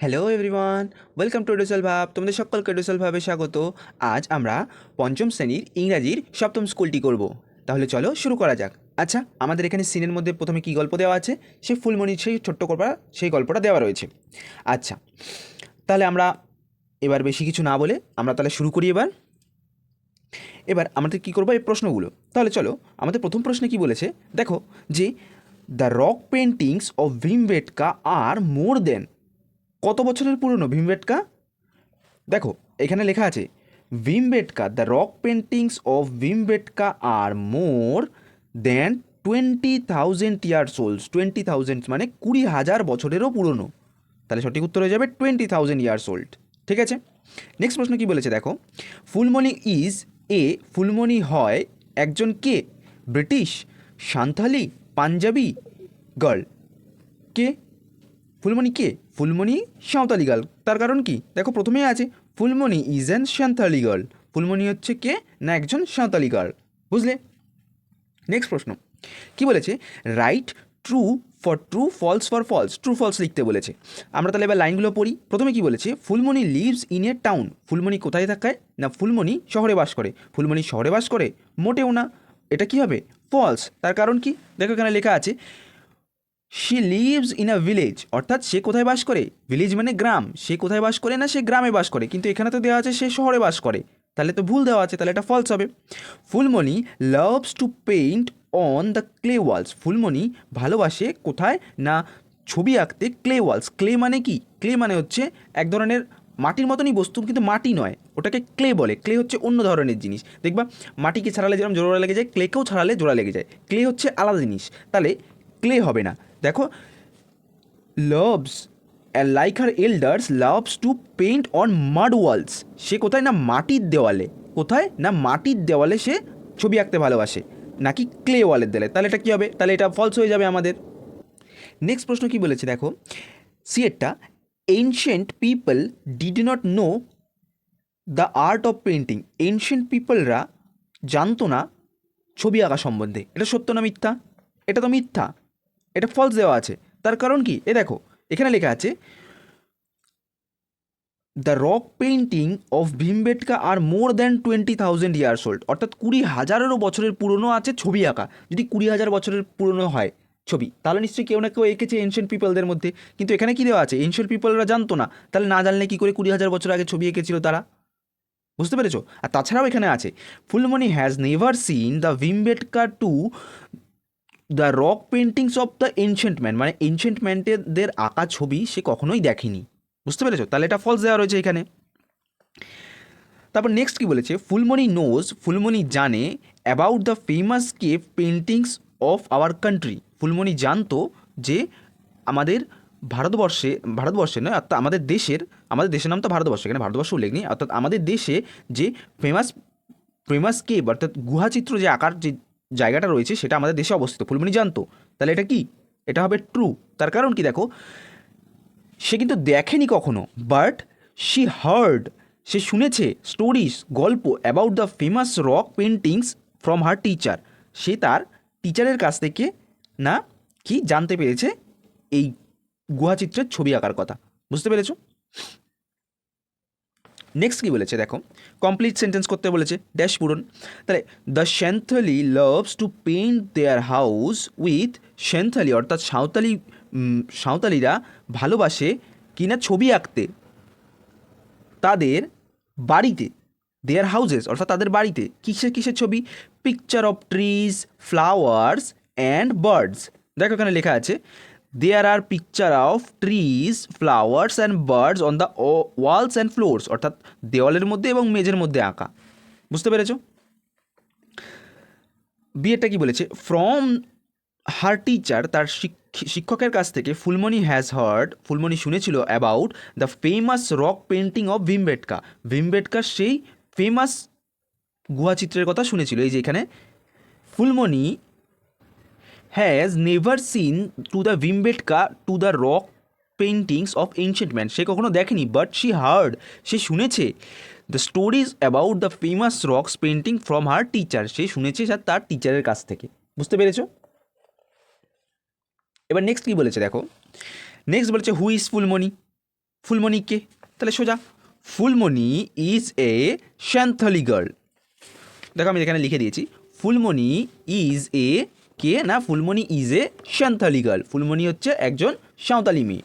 Hello everyone welcome to এডুসেল ভাব তোমাদের সকলকে এডুসেল ভাবে স্বাগত। আজ আমরা পঞ্চম শ্রেণির ইংরাজির সপ্তম স্কুলটি করব। তাহলে চলো শুরু করা যাক। আচ্ছা আমাদের এখানে সিনের মধ্যে প্রথমে কি গল্প দেওয়া আছে? সে ফুলমণির সেই ছোট্ট গল্প সেই গল্পটা দেওয়া রয়েছে। আচ্ছা তাহলে আমরা এবার বেশি কিছু না বলে আমরা তাহলে শুরু করি এবার। এবার আমাদের কী করব এই প্রশ্নগুলো? তাহলে চলো, আমাদের প্রথম প্রশ্নে কি বলেছে? দেখো যে the rock paintings of Bhimbetka are more than কত বছরের পুরনো ভীমবেটকা? দেখো, এখানে লেখা আছে, Bhimbetka the rock paintings of Bhimbetka are more than twenty thousand years olds twenty thousand মানে কুড়ি হাজার বছরেরও পুরনো। তাহলে সঠিক উত্তর হয়ে যাবে টোয়েন্টি থাউজেন্ড ইয়ার্স ওল্ড ঠিক আছে? নেক্সট প্রশ্ন কি বলেছে দেখো, ফুলমণি ইজ এ ফুলমণি হয় একজন কে? ব্রিটিশ, সান্থালি, পাঞ্জাবি গার্ল কে? ফুলমণি কে? ফুলমণি সাঁওতালি গার্ল তার কারণ কি? দেখো, প্রথমেই আছে, Phulmoni is an Santhali girl Phulmoni হচ্ছে কে? না, একজন সাঁওতালি গার্ল বুঝলে? নেক্সট প্রশ্ন। কি বলেছে? Right true for true false for false true false লিখতে বলেছে। আমরা তাহলে এবার লাইনগুলো পড়ি। প্রথমে কি বলেছে? Phulmoni lives in a town Phulmoni কোথায় থাকায়? না, ফুলমণি শহরে বাস করে। ফুলমণি শহরে বাস করে? মোটেও না। এটা কি হবে? ফলস তার কারণ কি? দেখো এখানে লেখা আছে she lives in a village অর্থাৎ সে কোথায় বাস করে? ভিলেজ মানে গ্রাম। সে কোথায় বাস করে না সে গ্রামে বাস করে। কিন্তু এখানে তো দেওয়া আছে সে শহরে বাস করে। তাহলে তো ভুল দেওয়া আছে। তাহলে এটা ফলস হবে। Phulmoni loves to paint on the clay walls Phulmoni ভালোবাসে কোথায়? না ছবি আঁকতে ক্লে ওয়ালস ক্লে মানে কি? ক্লে মানে হচ্ছে এক ধরনের মাটির মতনই বস্তু, কিন্তু মাটি নয়। ওটাকে ক্লে বলে। ক্লে হচ্ছে অন্য ধরনের জিনিস। দেখবা, মাটিকে ছাড়ালে যেরকম জোড়া লেগে যায় ক্লেকেও ছাড়ালে জোড়া লেগে যায়। ক্লে হচ্ছে আলাদা জিনিস। তাহলে ক্লে হবে না। দেখো loves like her elders loves to paint on mud walls সে কোথায় না মাটির দেওয়ালে? কোথায় না মাটির দেওয়ালে সে ছবি আঁকতে ভালোবাসে? নাকি ক্লে ওয়ালের দেওয়ালে তাহলে এটা কী হবে? তাহলে এটা ফলস হয়ে যাবে আমাদের। নেক্সট প্রশ্ন কি বলেছে? দেখো সিয়েরটা ancient people did not know the art of painting ancient পিপলরা জানতো না ছবি আঁকা সম্বন্ধে। এটা সত্য না মিথ্যা? এটা তো মিথ্যা। এটা ফলস দেওয়া আছে। তার কারণ কি? এ দেখো, এখানে লেখা আছে the rock painting of Bhimbetka are more than twenty thousand years old অর্থাৎ কুড়ি হাজারেরও বছরের পুরনো আছে ছবি আঁকা। যদি কুড়ি হাজার বছরের পুরনো হয় ছবি, তাহলে নিশ্চয়ই কেউ না কেউ এঁকেছে এনশিয়েন্ট পিপলদের মধ্যে। কিন্তু এখানে কী দেওয়া আছে? এনশিয়েন্ট পিপলরা জানতো না। তাহলে না জানলে কী করে কুড়ি হাজার বছর আগে ছবি এঁকেছিল তারা? বুঝতে পেরেছ? আর তাছাড়াও এখানে আছে Phulmoni has never seen the Bhimbetka to the rock paintings of the ancient man মানে এনশিয়েন্ট ম্যানদের আঁকা ছবি সে কখনোই দেখেনি। বুঝতে পেরেছ? তাহলে এটা ফলস দেওয়া রয়েছে এখানে। তারপর নেক্সট কি বলেছে? ফুলমণি নোজ ফুলমণি জানে about the famous cave paintings of our country Phulmoni জানতো যে আমাদের ভারতবর্ষে ভারতবর্ষে নয়, অর্থাৎ আমাদের দেশের আমাদের দেশের নাম তো ভারতবর্ষ, এখানে ভারতবর্ষ উল্লেখ নেই। অর্থাৎ আমাদের দেশে যে ফেমাস ফেমাস কেভ অর্থাৎ গুহাচিত্র যে আঁকার যে জায়গাটা রয়েছে সেটা আমাদের দেশে অবস্থিত। ফুলমণি জানতো তাহলে এটা কি? এটা হবে ট্রু তার কারণ কি দেখো, সে কিন্তু দেখেনি কখনো বাট শি হার্ড সে শুনেছে স্টোরিজ গল্প about the famous rock paintings from her teacher সে তার টিচারের কাছ থেকে না, কি জানতে পেরেছে এই গুহাচিত্রের ছবি আঁকার কথা। বুঝতে পেরেছ? নেক্সট কী বলেছে? দেখো কমপ্লিট সেন্টেন্স করতে বলেছে ড্যাশ পূরণ। তাহলে the Santhali loves to paint their house with Santhali অর্থাৎ সাঁওতালি সাঁওতালিরা ভালোবাসে কিনা ছবি আঁকতে। তাদের বাড়িতে দেয়ার হাউজেস অর্থাৎ তাদের বাড়িতে কিসের কিসের ছবি? Picture of trees flowers and birds দেখো এখানে লেখা আছে there are picture of trees flowers and birds on the walls and floors অর্থাৎ দেওয়ালের মধ্যে এবং মেঝের মধ্যে আঁকা। বুঝতে পেরেছ? বিয়েটা কি বলেছে? ফ্রম হার টিচার তার শিক- শিক্ষকের কাছ থেকে Phulmoni has heard Phulmoni শুনেছিল about the famous rock painting of Bhimbetka ভীমবেটকার সেই ফেমাস গুহাচিত্রের কথা শুনেছিল। এই যে এখানে, Phulmoni has never seen to the Bhimbetka to the rock paintings of ancient man সে কখনো দেখেনি বাট শি হার্ড সে শুনেছে। The stories about the famous rocks painting from her teacher সে শুনেছে স্যার তার টিচারের কাছ থেকে। বুঝতে পেরেছ? এবার নেক্সট কী বলেছে দেখো? নেক্সট বলেছে হু ইজ ফুলমণি ফুলমণি কে? তাহলে সোজা ফুলমণি ইজ এ শ্যান্থলি গার্ল দেখো আমি এখানে লিখে দিয়েছি ফুলমণি ইজ এ কে না, Fulmoni is A শ্যান্থালি girl Phulmoni হচ্ছে একজন সাঁওতালি মেয়ে।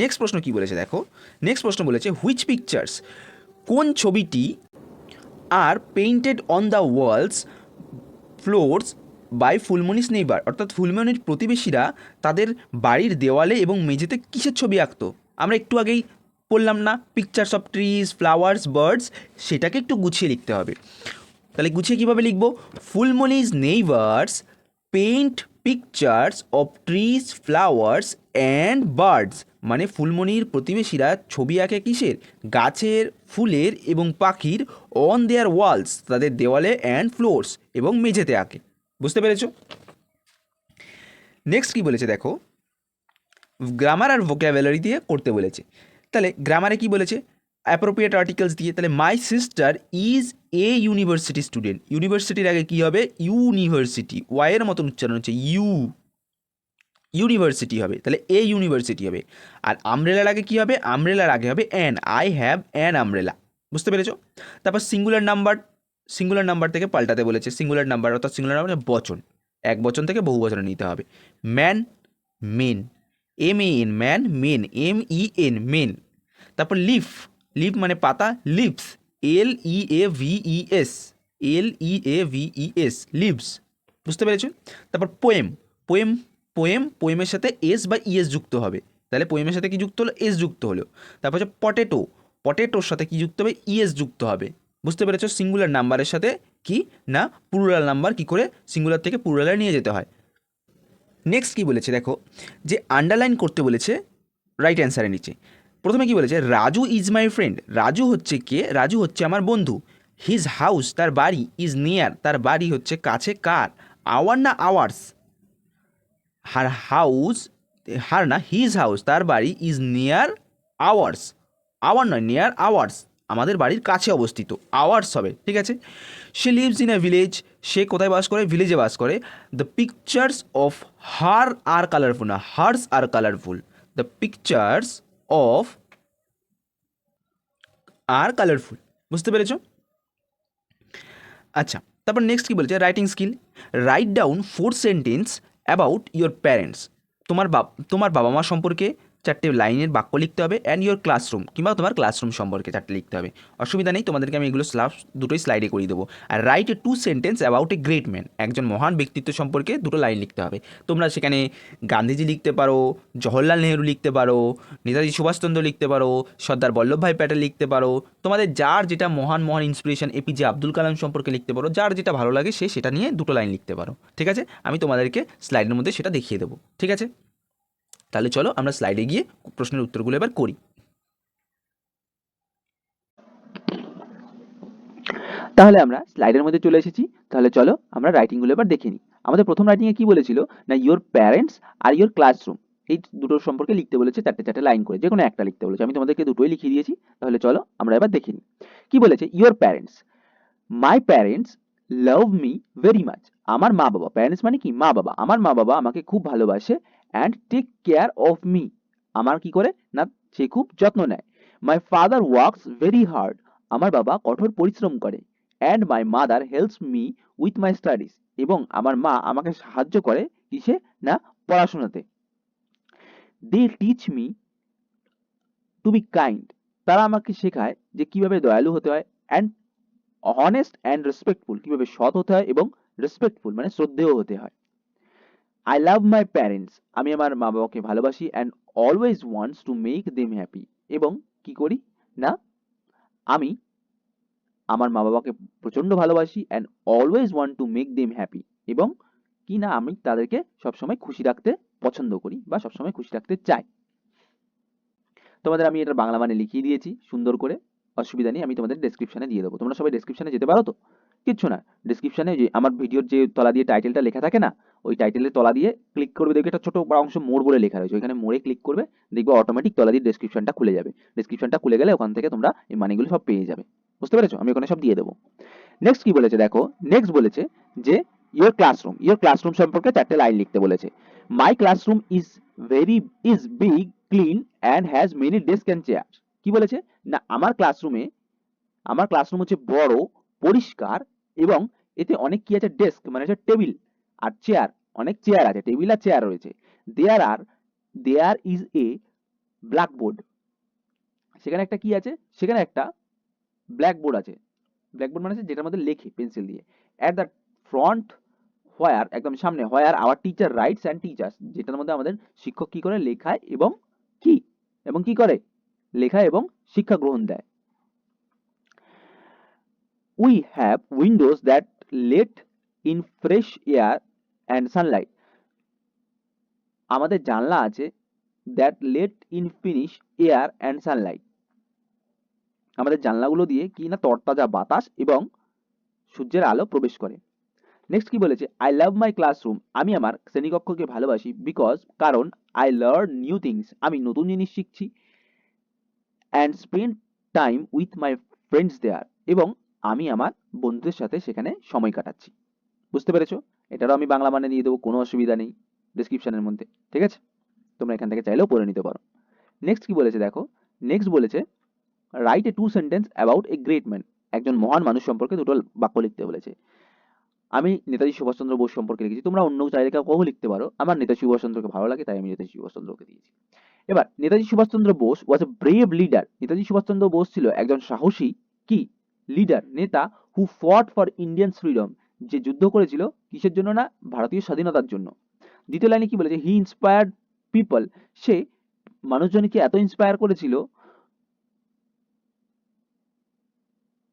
নেক্সট প্রশ্ন কি বলেছে দেখো? নেক্সট প্রশ্ন বলেছে হুইচ পিকচার্স কোন ছবিটি are painted on the walls floors by Phulmoni's neighbour অর্থাৎ ফুলমণির প্রতিবেশীরা তাদের বাড়ির দেওয়ালে এবং মেঝেতে কিসের ছবি আঁকতো? আমরা একটু আগেই বললাম না pictures of trees flowers birds সেটাকে একটু গুছিয়ে লিখতে হবে। তাহলে গুছিয়ে কীভাবে লিখব? Phulmoni's neighbours paint pictures of trees flowers and birds মানে ফুলমণির প্রতিবেশীরা ছবি আঁকে কিসের? গাছের, ফুলের এবং পাখির অন দেয়ার ওয়ালস তাদের দেওয়ালে অ্যান্ড ফ্লোরস এবং মেঝেতে আঁকে। বুঝতে পেরেছ? নেক্সট কি বলেছে দেখো? গ্রামার আর ভোক্যাবুলারি দিয়ে করতে বলেছে। তাহলে গ্রামারে কি বলেছে? অ্যাপ্রোপ্রিয়েট আর্টিকেলস দিয়ে, তাহলে my sister is a university student ইউনিভার্সিটির আগে কী হবে? ইউনিভার্সিটি ওয়াইয়ের মতন উচ্চারণ হচ্ছে ইউ ইউনিভার্সিটি হবে, তাহলে এ ইউনিভার্সিটি হবে। আর আমরেলার আগে কী হবে? আমরেলার আগে হবে an I have an umbrella বুঝতে পেরেছ? তারপর সিঙ্গুলার নাম্বার সিঙ্গুলার নাম্বার থেকে পাল্টাতে বলেছে। সিঙ্গুলার নাম্বার অর্থাৎ সিঙ্গুলার নাম্বার মানে বচন। এক বচন থেকে বহু বচনে নিতে হবে। Man men M A N man men M E N men তারপর লিফ লিফ মানে পাতা, leaves L E A V E S L E A V E S leaves. বুঝতে পেরেছ তারপর পোয়েম পোয়েম পোয়েম, পোয়েমের সাথে এস বা ES যুক্ত হবে। তাহলে পোয়েমের সাথে কি যুক্ত হলো? এস যুক্ত হলো। তারপর হচ্ছে পটেটো পটেটোর সাথে কি যুক্ত হবে? ইএস যুক্ত হবে। বুঝতে পেরেছ? সিঙ্গুলার নাম্বারের সাথে কি? না প্লুরাল নাম্বার কি করে? সিঙ্গুলার থেকে প্লুরালে নিয়ে যেতে হয়। নেক্সট কি বলেছে? দেখো, যে আন্ডারলাইন করতে বলেছে রাইট অ্যান্সারের নিচে। প্রথমে কি বলেছে, Raju is my friend Raju হচ্ছে কে? রাজু হচ্ছে আমার বন্ধু। হিজ হাউস তার বাড়ি ইজ নিয়ার তার বাড়ি হচ্ছে কাছে কার? আওয়ার না আওয়ার্স হার হাউস হার না হিজ হাউস তার বাড়ি ইজ নিয়ার আওয়ার্স আওয়ার নয় নিয়ার আওয়ার্স আমাদের বাড়ির কাছে অবস্থিত। আওয়ার্স হবে, ঠিক আছে? সে লিভস ইন এ ভিলেজ সে কোথায় বাস করে? ভিলেজে বাস করে। The pictures of her are colourful না hers are colourful the pictures of are colourful বুঝতে পেরেছ? আচ্ছা তারপর নেক্সট কী বলছে? Writing skill write down four sentence about your parents তোমার বাবা তোমার বাবা মা সম্পর্কে চারটে লাইনের বাক্য লিখতে হবে অ্যান্ড ইয়োর ক্লাসরুম কিংবা তোমার ক্লাসরুম সম্পর্কে চারটে লিখতে হবে। অসুবিধা নেই, তোমাদেরকে আমি এগুলো স্লাব দুটোই স্লাইডে করিয়ে দেবো। আর write a two sentence about a great man একজন মহান ব্যক্তিত্ব সম্পর্কে দুটো লাইন লিখতে হবে। তোমরা সেখানে গান্ধীজি লিখতে পারো, জওহরলাল নেহরু লিখতে পারো, নেতাজি সুভাষচন্দ্র লিখতে পারো, সর্দার বল্লভভাই প্যাটেল লিখতে পারো, তোমাদের যার যেটা মহান মহান ইন্সপিরেশন এপিজে আব্দুল কালাম সম্পর্কে লিখতে পারো, যার যেটা ভালো লাগে সে সেটা নিয়ে দুটো লাইন লিখতে পারো। ঠিক আছে? আমি তোমাদেরকে স্লাইডের মধ্যে সেটা দেখিয়ে দেবো। ঠিক আছে? তাহলে চলো আমরা স্লাইডে গিয়ে প্রশ্নের উত্তরগুলো এবার করি। তাহলে আমরা স্লাইডের মধ্যে চলে এসেছি। তাহলে চলো আমরা রাইটিংগুলো এবার দেখে নিই। আমাদের প্রথম রাইটিংয়ে কি বলেছিল? না ইয়োর প্যারেন্টস আর ইয়োর ক্লাসরুম এই দুটো সম্পর্কে লিখতে বলেছে চারটে চারটে লাইন করে। যে কোনো একটা লিখতে বলেছে। আমি তোমাদেরকে দুটোই লিখিয়ে দিয়েছি। তাহলে চলো আমরা এবার দেখে নিই। কি বলেছে? Your parents my parents love me very much আমার মা বাবা প্যারেন্টস মানে কি? মা বাবা আমার মা বাবা আমাকে খুব ভালোবাসে and take care of me আমার কি করে? না, সে খুব যত্ন নেয়। My father works very hard আমার বাবা কঠোর পরিশ্রম করে। And my mother helps me with my studies এবং আমার মা আমাকে সাহায্য করে কিসে? না, পড়াশোনাতে। They teach me to be kind তারা আমাকে শেখায় যে কীভাবে দয়ালু হতে হয় অ্যান্ড অনেস্ট অ্যান্ড রেসপেক্টফুল কীভাবে সৎ হতে হয় এবং রেসপেক্টফুল মানে শ্রদ্ধেয় হতে হয়। আই লাভ মাই প্যারেন্টস আমি আমার মা বাবাকে ভালোবাসি and always wants to make them happy এবং কি করি? না, আমি আমার মা বাবাকে প্রচণ্ড ভালোবাসি and always want to make them happy এবং কি না, আমি তাদেরকে সবসময় খুশি রাখতে পছন্দ করি বা সবসময় খুশি রাখতে চাই। তোমাদের আমি এটা বাংলা মানে লিখিয়ে দিয়েছি, সুন্দর করে। অসুবিধা নেই, আমি তোমাদের ডেসক্রিপশনে দিয়ে দেবো। তোমরা সবাই ডেসক্রিপশনে যেতে পারো তো? কিচ্ছু না। ডেসক্রিপশনে যে আমার ভিডিওর যে তলা দিয়ে টাইটেলটা লেখা থাকে না, ওই টাইটেলের তলা দিয়ে ক্লিক করবে। দেখবে একটা ছোট বড় অংশ মোড় বলে লেখা রয়েছে। ওইখানে মোড়ে ক্লিক করবে, দেখবে অটোমেটিক তলা দিয়ে ডেসক্রিপশনটা খুলে যাবে। ডেসক্রিপশনটা খুলে গেলে ওখান থেকে তোমরা এই মানিগুলো সব পেয়ে যাবে। বুঝতে পেরেছ? আমি ওখানে সব দিয়ে দেবো। নেক্সট কি বলেছে দেখো? নেক্সট বলেছে যে ইয়োর ক্লাসরুম ইয়োর ক্লাসরুম সম্পর্কে চারটে লাইন লিখতে বলেছে। My classroom is very is big clean and has many desk and chair কি বলেছে? না, আমার ক্লাসরুমে আমার ক্লাসরুম হচ্ছে বড় পরিষ্কার এবং এতে অনেক কি আছে? ডেস্ক মানে হচ্ছে টেবিল আর চেয়ার অনেক চেয়ার আছে। টেবিল আর চেয়ার রয়েছে। There R there is a blackboard সেখানে একটা কি আছে? সেখানে একটা ব্ল্যাকবোর্ড আছে। ব্ল্যাকবোর্ড মানে যেটার মধ্যে লেখে পেন্সিল দিয়ে। অ্যাট দ্য ফ্রন্ট হোয়ার একদম সামনে where our teacher writes and teachers যেটার মধ্যে আমাদের শিক্ষক কি করে? লেখায় এবং কি? এবং কি করে? লেখা এবং শিক্ষা গ্রহণ দেয়। We have windows that let in fresh air and sunlight আমাদের জানলা আছে that let in finish air and sunlight আমাদের জানলাগুলো দিয়ে কি না তরতাজা বাতাস এবং সূর্যের আলো প্রবেশ করে। নেক্সট কি বলেছে? আই লাভ মাই ক্লাসরুম আমি আমার শ্রেণীকক্ষকে ভালোবাসি বিকজ কারণ আই লার্ন নিউ থিংস আমি নতুন জিনিস শিখছি and spend time with my friends there এবং আমি আমার বন্ধুদের সাথে সেখানে সময় কাটাচ্ছি। বুঝতে পেরেছ? এটারও আমি বাংলা মানে দিয়ে দেবো, কোনো অসুবিধা নেই ডিসক্রিপশনের মধ্যে, ঠিক আছে? তোমরা এখান থেকে চাইলেও পড়ে নিতে পারো। নেক্সট কি বলেছে দেখো? নেক্সট বলেছে write a two sentence about a great man একজন মহান মানুষ সম্পর্কে দুটো বাক্য লিখতে বলেছে। আমি নেতাজি সুভাষচন্দ্র বোস সম্পর্কে লিখেছি, তোমরা অন্য চাইলে কেউ লিখতে পারো। আমার নেতাজি সুভাষচন্দ্রকে ভালো লাগে, তাই আমি নেতাজি সুভাষচন্দ্রকে দিয়েছি। এবার, Netaji Subhashchandra Bose was a brave leader Netaji Subhashchandra Bose ছিল একজন সাহসী, কি? লিডার নেতা হু ফট ফর ইন্ডিয়ান ফ্রিডম যে যুদ্ধ করেছিল কিসের জন্য না? ভারতীয় স্বাধীনতার জন্য। দ্বিতীয় লাইনে কি বলেছে? হি ইন্সপায়ার্ড পিপল সে মানুষজনকে এত ইন্সপায়ার করেছিল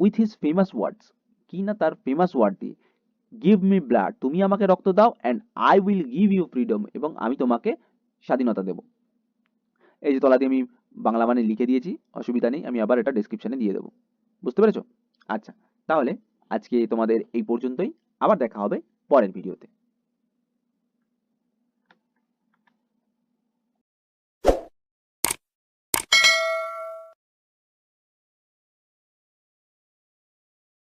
উইথ হিজ ফেমাস ওয়ার্ডস কি না তার ফেমাস ওয়ার্ড দিয়ে? গিভ মি ব্লাড তুমি আমাকে রক্ত দাও and I will give you freedom এবং আমি তোমাকে স্বাধীনতা দেব। এই যে তলাতে আমি বাংলা মানে লিখে দিয়েছি, অসুবিধা নেই, আমি আবার এটা ডিসক্রিপশনে দিয়ে দেবো। বুঝতে পেরেছ? আচ্ছা তাহলে আজকে তোমাদের এই পর্যন্তই। আবার দেখা হবে পরের ভিডিওতে।